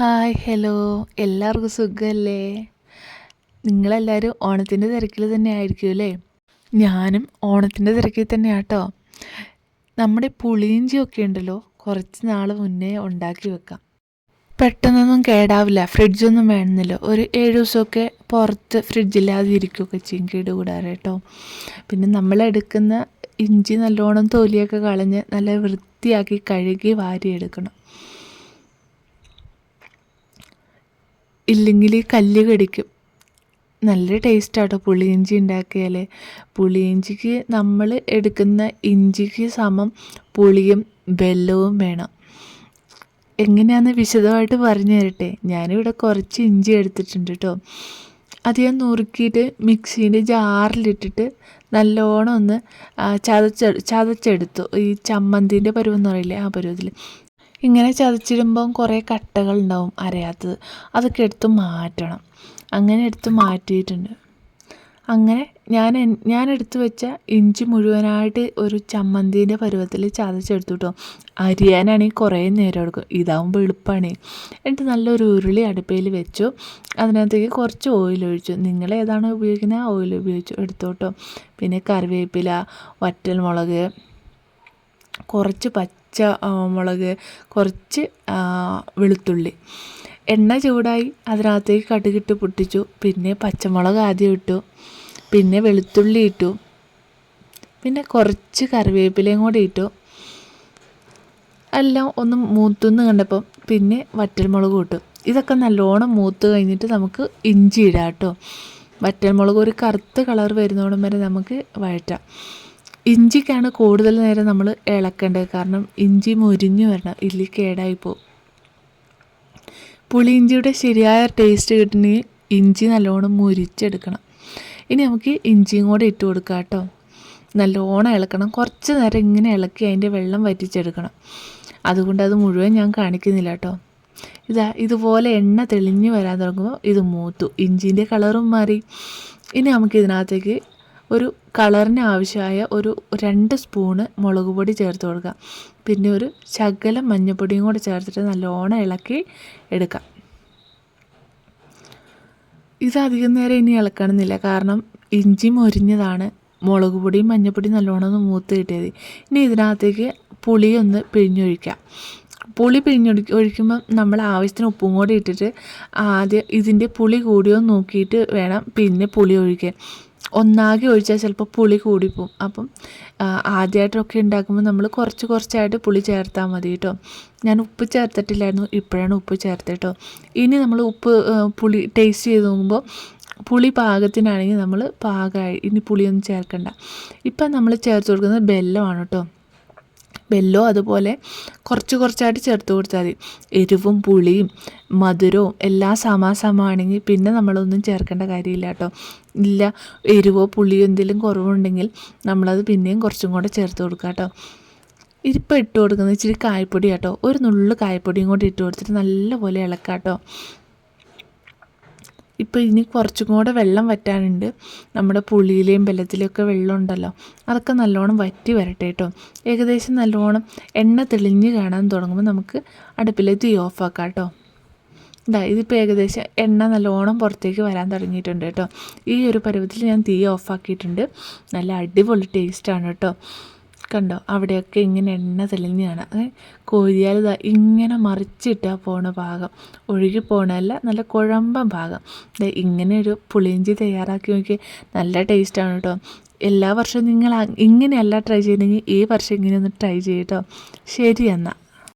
Hi hello. എല്ലാവർക്കും സുഖമല്ലേ നിങ്ങളെല്ലാവരും ഓണത്തിന്റെ തിരക്കിൽ തന്നെ ആയിരിക്കും അല്ലേ? ഞാനും ഓണത്തിന്റെ തിരക്കിൽ തന്നെയാണ് തന്നെയാട്ടോ. നമ്മുടെ പുളിയിഞ്ചിയൊക്കെ ഉണ്ടല്ലോ കുറച്ച് നാൾ മുന്നേ ഉണ്ടാക്കി വെക്കാം. പെട്ടെന്നൊന്നും കേടാവില്ല ഫ്രിഡ്ജൊന്നും വേണമെന്നില്ല. ഒരു ഏഴ് ദിവസമൊക്കെ പുറത്ത് ഫ്രിഡ്ജില്ലാതെ ഇരിക്കുകയൊക്കെ ചെയ്യും കേടുകൂടാറ് കേട്ടോ. പിന്നെ നമ്മളെടുക്കുന്ന ഇഞ്ചി നല്ലോണം തൊലിയൊക്കെ കളഞ്ഞ് നല്ല വൃത്തിയാക്കി കഴുകി വാരിയെടുക്കണം. ഇല്ലെങ്കിൽ കല്ല് കടിക്കും. നല്ല ടേസ്റ്റാട്ടോ പുളിയിഞ്ചി ഉണ്ടാക്കിയാൽ പുളിയിഞ്ചിക്ക് നമ്മൾ എടുക്കുന്ന ഇഞ്ചിക്ക് സമം പുളിയും വെല്ലവും വേണം. എങ്ങനെയാണെന്ന് വിശദമായിട്ട് പറഞ്ഞു തരട്ടെ? ഞാനിവിടെ കുറച്ച് ഇഞ്ചി എടുത്തിട്ടുണ്ട് കേട്ടോ അത് ഞാൻ നുറുക്കിയിട്ട് മിക്സീന്റെ ജാറിലിട്ടിട്ട് നല്ലോണം ഒന്ന് ചതച്ച ചതച്ചെടുത്തു. ഈ ചമ്മന്തിന്റെ പരുവം എന്ന് പറയില്ലേ ആ പരുവത്തിൽ. ഇങ്ങനെ ചതച്ചിടുമ്പം കുറേ കട്ടകൾ ഉണ്ടാവും അരയാത്തത്. അതൊക്കെ എടുത്ത് മാറ്റണം. അങ്ങനെ എടുത്ത് മാറ്റിയിട്ടുണ്ട്. അങ്ങനെ ഞാൻ ഞാൻ എടുത്തു വെച്ച ഇഞ്ചി മുഴുവനായിട്ട് ഒരു ചമ്മന്തിന്റെ പരുവത്തിൽ ചതച്ചെടുത്തു കേട്ടോ അരിയാനാണെങ്കിൽ കുറേ നേരം എടുക്കും. ഇതാവുമ്പോൾ എളുപ്പമാണ് എന്നിട്ട് നല്ലൊരു ഉരുളി അടുപ്പയിൽ വെച്ചു. അതിനകത്തേക്ക് കുറച്ച് ഓയിൽ ഒഴിച്ചു. നിങ്ങൾ ഏതാണ് ഉപയോഗിക്കുന്നത് ആ ഓയിൽ ഉപയോഗിച്ചു എടുത്തു കേട്ടോ പിന്നെ കറിവേപ്പില വറ്റൽ മുളക് കുറച്ച് പച്ച മുളക് കുറച്ച് വെളുത്തുള്ളി. എണ്ണ ചൂടായി അതിനകത്തേക്ക് കടുകിട്ട് പൊട്ടിച്ചു. പിന്നെ പച്ചമുളക് ആദ്യം ഇട്ടു. പിന്നെ വെളുത്തുള്ളി ഇട്ടു. പിന്നെ കുറച്ച് കറിവേപ്പിലയും കൂടി ഇട്ടു. എല്ലാം ഒന്ന് മൂത്തുന്ന് കണ്ടപ്പം പിന്നെ വറ്റൽമുളക് ഇട്ടു. ഇതൊക്കെ നല്ലോണം മൂത്ത് കഴിഞ്ഞിട്ട് നമുക്ക് ഇഞ്ചി ഇടാം കേട്ടോ. വറ്റൽമുളക് ഒരു കറുത്ത കളർ വരുന്നോടും വരെ നമുക്ക് വഴറ്റാം. ഇഞ്ചിക്കാണ് കൂടുതൽ നേരം നമ്മൾ ഇളക്കേണ്ടത്. കാരണം ഇഞ്ചി മുരിഞ്ഞു വരണം. ഇല്ലി കേടായി പോകും. പുളിയിഞ്ചിയുടെ ശരിയായ ടേസ്റ്റ് കിട്ടണമെങ്കിൽ ഇഞ്ചി നല്ലോണം മുരിച്ചെടുക്കണം. ഇനി നമുക്ക് ഇഞ്ചിയും കൂടെ ഇട്ട് കൊടുക്കാം കേട്ടോ. നല്ലോണം ഇളക്കണം. കുറച്ച് നേരം ഇങ്ങനെ ഇളക്കി അതിന്റെ വെള്ളം വറ്റിച്ചെടുക്കണം. അതുകൊണ്ട് അത് മുഴുവൻ ഞാൻ കാണിക്കുന്നില്ല കേട്ടോ. ഇതാ ഇതുപോലെ എണ്ണ തെളിഞ്ഞു വരാൻ തുടങ്ങുമ്പോൾ ഇത് മൂത്തു. ഇഞ്ചിന്റെ കളറും മാറി. ഇനി നമുക്ക് ഇതിനകത്തേക്ക് ഒരു കളറിന് ആവശ്യമായ ഒരു രണ്ട് സ്പൂണ് മുളക് പൊടി ചേർത്ത് കൊടുക്കുക. പിന്നെ ഒരു ശകലം മഞ്ഞൾപ്പൊടിയും കൂടെ ചേർത്തിട്ട് നല്ലോണം ഇളക്കി എടുക്കാം. ഇത് അധികം നേരം ഇനി ഇളക്കണമെന്നില്ല. കാരണം ഇഞ്ചി മൊരിഞ്ഞതാണ്. മുളക് പൊടിയും മഞ്ഞൾപ്പൊടിയും നല്ലോണം ഒന്ന് മൂത്ത് കിട്ടിയത് ഇനി ഇതിനകത്തേക്ക് പുളിയൊന്ന് പിഴിഞ്ഞൊഴിക്കാം. പുളി പിഴിഞ്ഞൊഴി ഒഴിക്കുമ്പം നമ്മൾ ആവശ്യത്തിന് ഉപ്പും കൂടി ഇട്ടിട്ട് ആദ്യം ഇതിന്റെ പുളി കൂടിയോ നോക്കിയിട്ട് വേണം പിന്നെ പുളി ഒഴിക്കാൻ. ഒന്നാകെ ഒഴിച്ചാൽ ചിലപ്പോൾ പുളി കൂടിപ്പോവും. അപ്പം ആദ്യമായിട്ടൊക്കെ ഉണ്ടാക്കുമ്പോൾ നമ്മൾ കുറച്ച് കുറച്ചായിട്ട് പുളി ചേർത്താൽ മതി കേട്ടോ. ഞാൻ ഉപ്പ് ചേർത്തിട്ടില്ലായിരുന്നു ഇപ്പോഴാണ് ഉപ്പ് ചേർത്തത് കേട്ടോ. ഇനി നമ്മൾ ഉപ്പ് പുളി ടേസ്റ്റ് ചെയ്ത് നോക്കുമ്പോൾ പുളി പാകത്തിനാണെങ്കിൽ നമ്മൾ പാകമായി ഇനി പുളിയൊന്നും ചേർക്കണ്ട. ഇപ്പം നമ്മൾ ചേർത്ത് കൊടുക്കുന്നത് ബെല്ലമാണ് കേട്ടോ. വെല്ലോ അതുപോലെ കുറച്ച് കുറച്ചായിട്ട് ചേർത്ത് കൊടുത്താൽ മതി. എരിവും പുളിയും മധുരവും എല്ലാം സമാസമാണെങ്കിൽ പിന്നെ നമ്മളൊന്നും ചേർക്കേണ്ട കാര്യമില്ല കേട്ടോ. ഇല്ല എരിവോ പുളിയോ എന്തെങ്കിലും കുറവുണ്ടെങ്കിൽ നമ്മളത് പിന്നെയും കുറച്ചും കൂടെ ചേർത്ത് കൊടുക്കുക കേട്ടോ. ഇതിപ്പോൾ ഇട്ട് കൊടുക്കുന്നത് ഇച്ചിരി കായപ്പൊടി കേട്ടോ. ഒരു നുള്ളു കായപ്പൊടിയും കൂടി ഇട്ട് കൊടുത്തിട്ട് നല്ലപോലെ ഇളക്കാം കേട്ടോ. ഇപ്പോൾ ഇനി കുറച്ചും കൂടെ വെള്ളം വറ്റാനുണ്ട്. നമ്മുടെ പുളിയിലെയും ബലത്തിലെയൊക്കെ വെള്ളം ഉണ്ടല്ലോ. അതൊക്കെ നല്ലോണം വറ്റി വരട്ടെ കേട്ടോ. ഏകദേശം നല്ലോണം എണ്ണ തെളിഞ്ഞ് കാണാൻ തുടങ്ങുമ്പോൾ നമുക്ക് അടുപ്പിലെ തീ ഓഫാക്കാം കേട്ടോ. ഇതാ ഇതിപ്പോൾ ഏകദേശം എണ്ണ നല്ലോണം പുറത്തേക്ക് വരാൻ തുടങ്ങിയിട്ടുണ്ട് കേട്ടോ. ഈ ഒരു പരുവത്തിൽ ഞാൻ തീ ഓഫാക്കിയിട്ടുണ്ട് നല്ല അടിപൊളി ടേസ്റ്റാണ് കേട്ടോ. കണ്ടോ? അവിടെയൊക്കെ ഇങ്ങനെ എണ്ണ തെളിഞ്ഞാണ്. കോരിയാൽ ഇങ്ങനെ മറിച്ചിട്ടാൽ പോണ ഭാഗം. ഒഴുകി പോണല്ല നല്ല കുഴമ്പം ഭാഗം. ഇങ്ങനെ ഒരു പുളിയിഞ്ചി തയ്യാറാക്കി നോക്കി നല്ല ടേസ്റ്റാണ് കേട്ടോ എല്ലാ വർഷവും നിങ്ങൾ ഇങ്ങനെയല്ല ട്രൈ ചെയ്യുന്നെങ്കിൽ ഈ വർഷം ഇങ്ങനെ ഒന്ന് ട്രൈ ചെയ്യട്ടോ ശരി എന്നാൽ